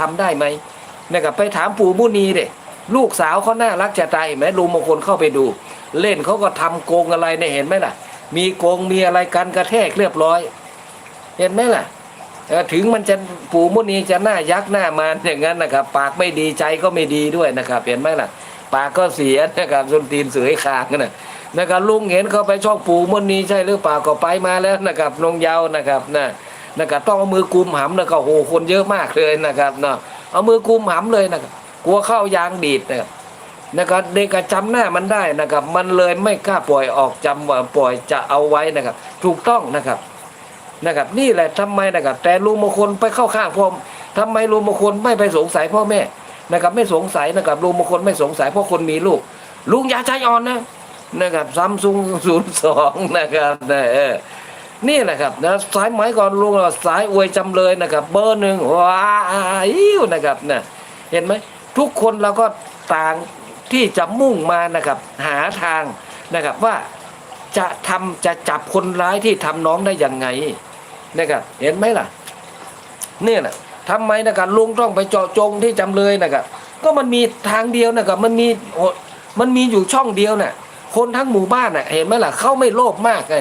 ทำได้ไหมนะครับไปถามปู่มุนีเด็ลูกสาวเขาน่ารักจะตายเห็นไหมลุงมงคลเข้าไปดู เล่นเขาก็ทำโกงอะไรเนี่ยเห็นไหมล่ะ มีโกงมีอะไรกันกระแทกเรียบร้อย เห็นไหมล่ะถึงมันจะปู่มุนีจะหน้ายักษ์หน้ามาอย่างนั้นนะครับ ปากไม่ดีใจก็ไม่ดีด้วยนะครับ เห็นไหมล่ะ ปากก็เสียนะครับจนตีนเสือยคางนะนะครับลุงเห็นเขาไปช่องปู่มุนีใช่หรือเปล่าก็ไปมาแล้วนะครับลงยาวนะครับนะ นะครับต้องเอามือกุมหำนะครับโอ้คนเยอะมากเลยนะครับเนาะเอามือกุมหำเลยนะครับกลัวเข้ายางดีดนะครับนะครับเด็กก็จำหน้ามันได้นะครับ มันเลยไม่กล้าปล่อยออกจำว่าปล่อยจะเอาไว้นะครับ ถูกต้องนะครับนะครับ นี่แหละทำไมนะครับ แต่ลุงมงคลไปเข้าข้างพ่อทำไมลุงมงคลไม่ไปสงสัยพ่อแม่นะครับ ไม่สงสัยนะครับลุงมงคลไม่สงสัยเพราะคนมีลูก ลุงอย่าใจอ่อนนะนะครับซัมซุงศูนย์สองนะครับนะเออ นี่แหละครับนะสายไหมก่อนลุงเราสายอวยจำเลยนะครับ เบอร์หนึ่งว้าอิ้วนะครับนะเห็นไหมทุกคนเราก็ต่างที่จะมุ่งมานะครับ หาทางนะครับว่าจะทำจะจับคนร้ายที่ทำน้องได้ยังไงนะครับเห็นไหมล่ะเนี่ยนะทำไมนะครับลุงต้องไปเจาะจงที่จำเลยนะครับ ก็มันมีทางเดียวนะครับมันมีมันมีอยู่ช่องเดียวน่ะคนทั้งหมู่บ้านน่ะเห็นไหมล่ะเขาไม่โลภมากไง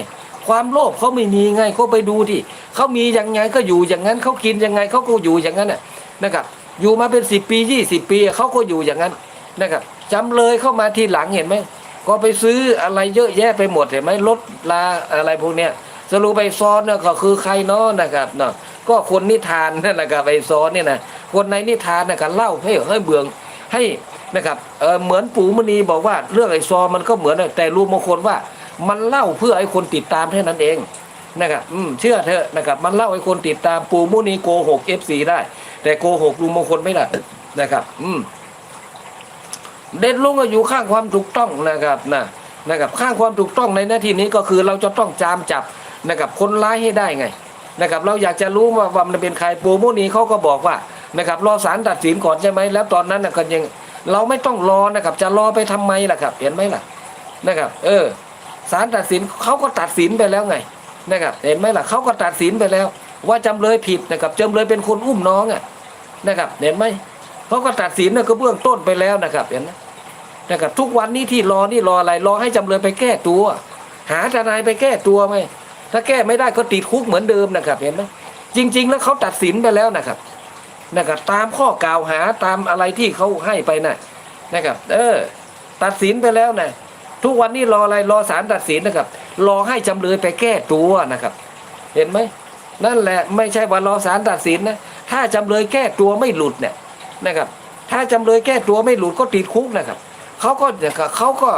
ความโลภเขาไม่มีไงเขาไปดูที่เขามียังไงก็อยู่อย่างนั้นเขากินยังไงเขาก็อยู่อย่างนั้นน่ะนะครับอยู่มาเป็นสิบปียี่สิบปีเขาก็อยู่อย่างนั้นนะครับจำเลยเข้ามาทีหลังเห็นไหมก็ไปซื้ออะไรเยอะแยะไปหมดเห็นไหมรถลาอะไรพวกเนี้ยสรุปไปซ้อนเนี่ยก็คือใครเนาะนะครับเนาะก็คนนิทานนั่นแหละครับไปซ้อนเนี่ยนะคนในนิทานนะครับเล่าให้ให้เบืองให้นะครับเออเหมือนปู่มณีบอกว่าเรื่องไอ้ซอมันก็เหมือนแต่รู้มงคลว่า มันเล่าเพื่อให้คนติดตามแค่นั้นเองนะครับอืมเชื่อเถอะนะครับ มันเล่าให้คนติดตามปู่มุนีโกหกเอฟซีได้ แต่โกหกลุงมงคลไม่ได้นะครับ อืมเด่นลุงก็อยู่ข้างความถูกต้องนะครับนะนะครับ ข้างความถูกต้องในหน้าที่นี้ก็คือเราจะต้องจามจับนะครับ คนร้ายให้ได้ไงนะครับ เราอยากจะรู้ว่าว่ามันเป็นใครปูมุนีเขาก็บอกว่านะครับ รอศาลตัดสินก่อนใช่ไหมแล้วตอนนั้นนะก็ยังเราไม่ต้องรอนะครับ จะรอไปทำไมล่ะครับ เห็นไหมล่ะ นะครับ เออ ศาลตัดสินเขาก็ตัดสินไปแล้วไงนะครับเห็นไหมล่ะเขาก็ตัดสินไปแล้ว ว่าจำเลยผิดนะครับจำเลยเป็นคนอุ้มน้องอะนะครับเห็นไหมเขาก็ตัดสินนะก็เบื้องต้นไปแล้วนะครับเห็นไหมนะครับทุกวันนี้ที่รอนี่รออะไรรอให้จำเลยไปแก้ตัว หาทนายไปแก้ตัวไหมถ้าแก้ไม่ได้ก็ติดคุกเหมือนเดิมนะครับ เห็นไหมจริง ๆ แล้วเขาตัดสินไปแล้วนะครับนะครับตามข้อกล่าวหาตามอะไรที่เขาให้ไปนะนะครับ เออ ตัดสินไปแล้วนะ ทุกวันนี้รออะไรรอศาลตัดสินนะครับ รอให้จำเลยไปแก้ตัวนะครับ เห็นไหมนั่นแหละไม่ใช่ว่ารอศาลตัดสินนะถ้าจำเลยแก้ตัวไม่หลุดเนี่ยนะครับ ถ้าจำเลยแก้ตัวไม่หลุดก็ติดคุกนะครับเขาก็เขาก็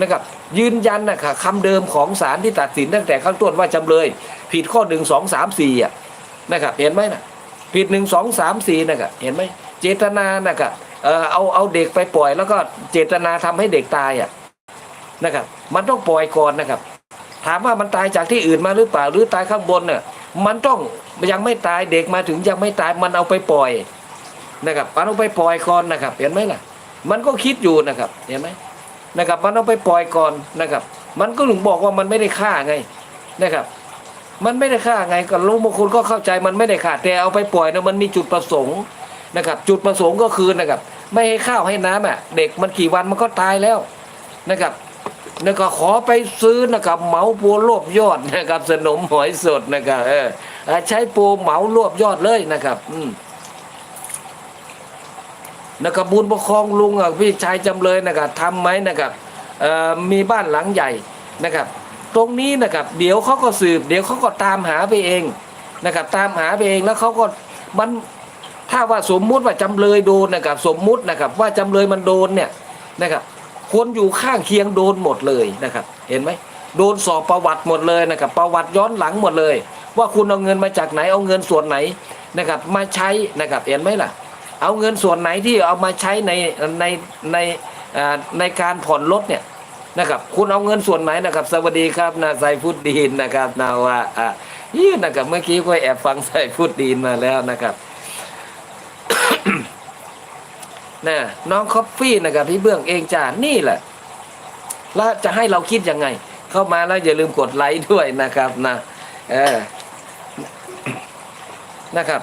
นะครับยืนยันนะครับคำเดิมของศาลที่ตัดสินตั้งแต่ข้างต้นว่าจำเลย ผิดข้อหนึ่งสองสามสี่อะนะครับเห็นไหมนะผิดหนึ่งสองสามสี่นะครับเห็นไหมเจตนานะครับเออเอาเอาเด็กไปปล่อย แล้วก็เจตนาทำให้เด็กตายอะ นะครับ มันต้องปล่อยก่อนนะครับ ถามว่ามันตายจากที่อื่นมาหรือเปล่าหรือตายข้างบนเนี่ยมันต้องยังไม่ตายเด็กมาถึงยังไม่ตายมันเอาไปปล่อยนะครับมันเอาไปปล่อยก่อนนะครับเห็นไหมล่ะ มันก็คิดอยู่นะครับเห็นไหมนะครับ มันเอาไปปล่อยก่อนนะครับ มันก็ถึงบอกว่ามันไม่ได้ฆ่าไงนะครับ มันไม่ได้ฆ่าไงก็รู้บางคนก็เข้าใจมันไม่ได้ฆ่าแต่เอาไปปล่อยนะมันมีจุดประสงค์นะครับ จุดประสงค์ก็คือนะครับ ไม่ให้ข้าวให้น้ำอะ เด็กมันกี่วันมันก็ตายแล้วนะครับ แล้วก็ขอไปซื้อนะครับเหมาปัวรวบยอดนะครับ สนมหอยสดนะครับเออใช้ปูเหมารวบยอดเลยนะครับ อืมนะครับบุญประคองลุงอะพี่ชายจำเลยนะครับทำไหมนะครับเอ่อมีบ้านหลังใหญ่นะครับ ตรงนี้นะครับ เดี๋ยวเขาก็สืบ เดี๋ยวเขาก็ตามหาไปเองนะครับ ตามหาไปเองแล้วเขาก็มันถ้าว่าสมมุติว่าจำเลยโดนนะครับ สมมุตินะครับ ว่าจำเลยมันโดนเนี่ยนะครับ คนอยู่ข้างเคียงโดนหมดเลยนะครับ เห็นไหมโดนสอบประวัติหมดเลยนะครับ ประวัติย้อนหลังหมดเลย ว่าคุณเอาเงินมาจากไหนเอาเงินส่วนไหนนะครับ มาใช้นะครับเห็นไหมล่ะ เอาเงินส่วนไหนที่เอามาใช้ในในในในการผ่อนรถเนี่ยนะครับ คุณเอาเงินส่วนไหนนะครับ สวัสดีครับนาไซฟุตดีนนะครับนาว่าอ่ายี่นะครับเมื่อกี้ก็แอบฟังไซฟุตดีนมาแล้วนะครับ นะน้องคอฟฟี่นะครับพี่เบื้องเองจ้านี่แหละ แล้วจะให้เราคิดยังไง เข้ามาแล้วอย่าลืมกดไลค์ด้วยนะครับนะเออนะครับ